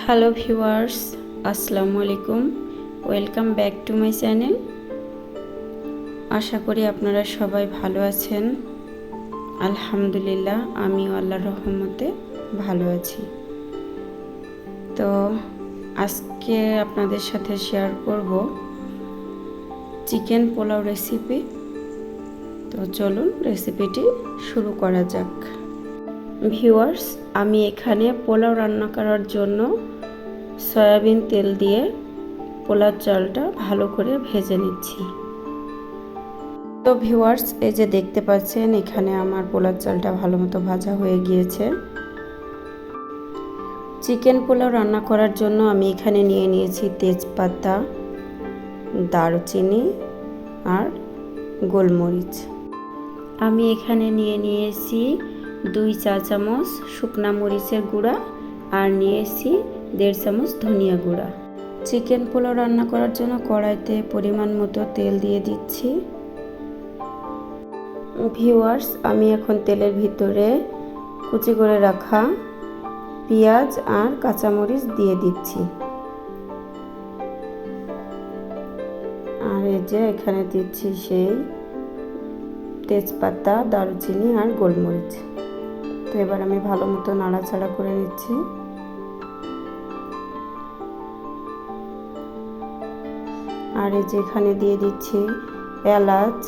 Hello viewers আসসালামু আলাইকুম welcome back to my channel আশা করি আপনারা সবাই ভালো আছেন। আলহামদুলিল্লাহ, আমিও আল্লাহর রহমতে ভালো আছি। তো, আজকে আপনাদের সাথে শেয়ার করব চিকেন পোলাও রেসিপি তো চলুন রেসিপিটি শুরু করা যাক। ভিউয়ার্স, আমি এখানে পোলাও রান্না করার জন্য সয়াবিন তেল দিয়ে পোলাও চালটা ভালো করে ভেজে নিচ্ছি। তো ভিউয়ার্স, এই যে দেখতে পাচ্ছেন, এখানে আমার পোলাও চালটা ভালো মতো ভাজা হয়ে গিয়েছে। চিকেন পোলাও রান্না করার জন্য আমি এখানে নিয়ে নিয়েছি তেজপাতা, দারুচিনি আর গোলমরিচ। আমি এখানে নিয়ে নিয়েছি দুই চা চামচ শুকনা মরিচের গুঁড়া আর নিয়েছি দেড় চামচ ধনিয়া গুঁড়া। চিকেন পোলাও রান্না করার জন্য কড়াইতে পরিমাণ মতো তেল দিয়ে দিচ্ছি। ভিউয়ার্স, আমি এখন তেলের ভিতরে কুচি করে রাখা পেঁয়াজ আর কাঁচামরিচ দিয়ে দিচ্ছি। আর এই যে এখানে দিচ্ছি সেই তেজপাতা, দারুচিনি আর গোলমরিচ। তো এবার আমি ভালো মতো নাড়াচাড়া করে নিচ্ছি। আর এই যেখানে দিয়ে দিচ্ছি এলাচ,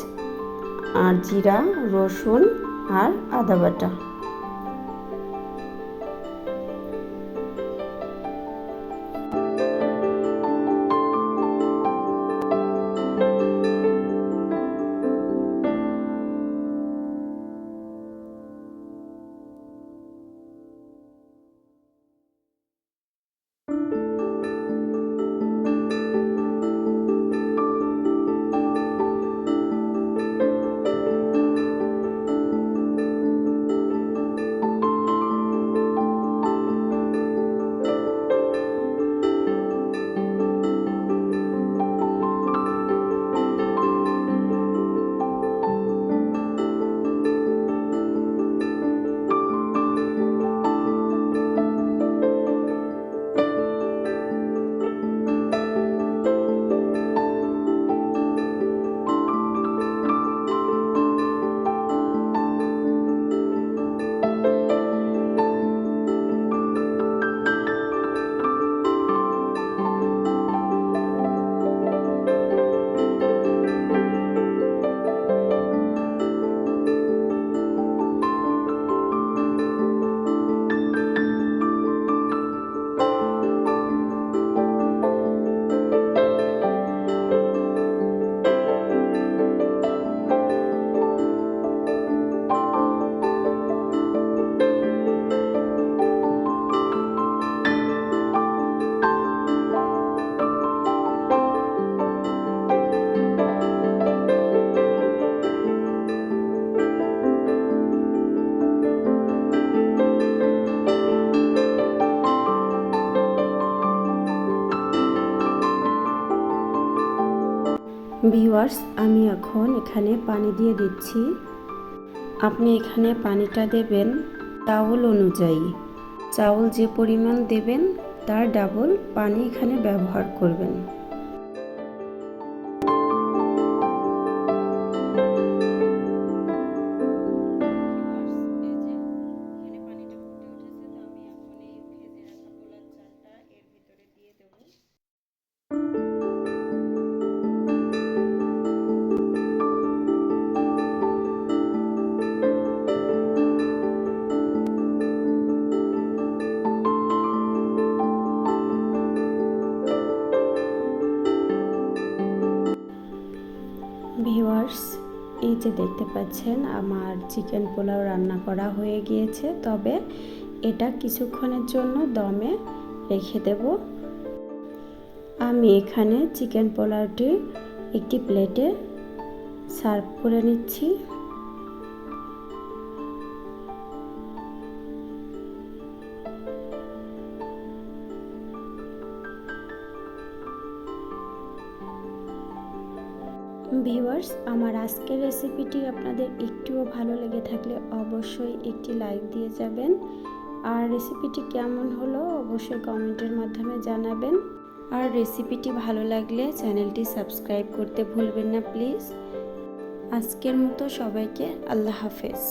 আর জিরা, রসুন, আর আদা বাটা। ভিওয়ার্স আমি এখন এখানে পানি দিয়ে দিচ্ছি। আপনি এখানে পানিটা দেবেন চাউল অনুযায়ী। চাউল যে পরিমাণ দেবেন, তার ডাবল পানি এখানে ব্যবহার করবেন। যে দেখতে পাচ্ছেন, আমার চিকেন পোলাও রান্না করা হয়ে গিয়েছে। তবে এটা কিছুক্ষণের জন্য দমে রেখে দেব। আমি এখানে চিকেন পোলাওটি একটি প্লেটে সার্ভ করে নিচ্ছি। ভিউয়ার্স, আমার আজকের রেসিপিটি আপনাদের একটুও ভালো লেগে থাকলে অবশ্যই একটি লাইক দিয়ে যাবেন। আর রেসিপিটি কেমন হলো অবশ্যই কমেন্টের মাধ্যমে জানাবেন। আর রেসিপিটি ভালো লাগলে চ্যানেলটি সাবস্ক্রাইব করতে ভুলবেন না, প্লিজ। আজকের মতো সবাইকে আল্লাহ হাফেজ।